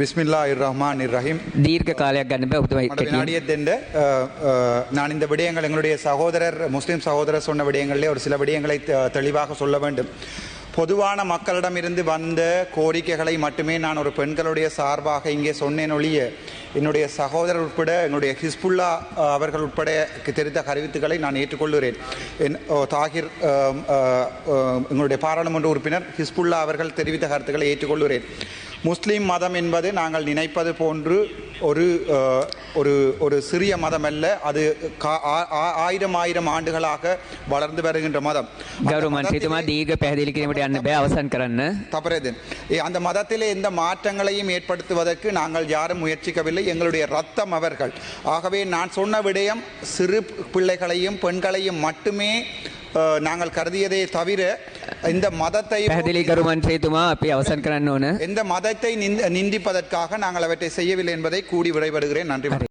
பிஸ்மில்லா இர் ரஹ்மான் இர் ரஹீம் தீர்க்க காலையாக கண்டிப்பாக ஒத்துமை வினாடியத்தின் நான் இந்த விடயங்கள் எங்களுடைய சகோதரர் முஸ்லீம் சகோதரர் சொன்ன விடயங்களிலே ஒரு சில விடயங்களை தெளிவாக சொல்ல வேண்டும். பொதுவான மக்களிடமிருந்து வந்த கோரிக்கைகளை மட்டுமே நான் ஒரு பெண்களுடைய சார்பாக இங்கே சொன்னேன் ஒழிய என்னுடைய சகோதரர் உட்பட என்னுடைய ஹிஸ்புல்லா அவர்கள் உட்பட தெரிந்த கருவித்துக்களை நான் ஏற்றுக்கொள்கிறேன். என் தாகிர் எங்களுடைய பாராளுமன்ற உறுப்பினர் ஹிஸ்புல்லா அவர்கள் தெரிவித்த கருத்துக்களை ஏற்றுக்கொள்கிறேன். முஸ்லிம் மதம் என்பது நாங்கள் நினைப்பது போன்று ஒரு அஹ், ஒரு ஒரு சிறிய மதம் அல்ல அது கா- ஆ- ஆ- ஆயிரம் ஆயிரம் ஆண்டுகளாக வளர்ந்து வருகின்ற மதம் அந்த ගෞරව மதத்திலே- මන්ත්‍රීතුමා දීර්ඝ පැහැදිලි කිරීමට යන්න බෑ අවසන් කරන්න. தவறது ஏ, அந்த மதத்திலே எந்த மாற்றங்களையும் ஏற்படுத்துவதற்கு நாங்கள் யாரும் முயற்சிக்கவில்லை எங்களுடைய ரத்தம் அவர்கள் ஆகவே நான் சொன்ன விடயம் சிறு பிள்ளைகளையும் பெண்களையும் மட்டுமே அஹ், நாங்கள் கருதியதே தவிர இந்த மதத்தை පැහැදිලි කරු මන්ත්‍රීතුමා අපි අවසන් කරන්න ඕන. எந்த மதத்தை நிந்த- நிந்திப்பதற்காக நாங்கள் அவற்றை செய்யவில்லை என்பதை கூடி விடைபடுகிறேன் நன்றி வணக்கம்.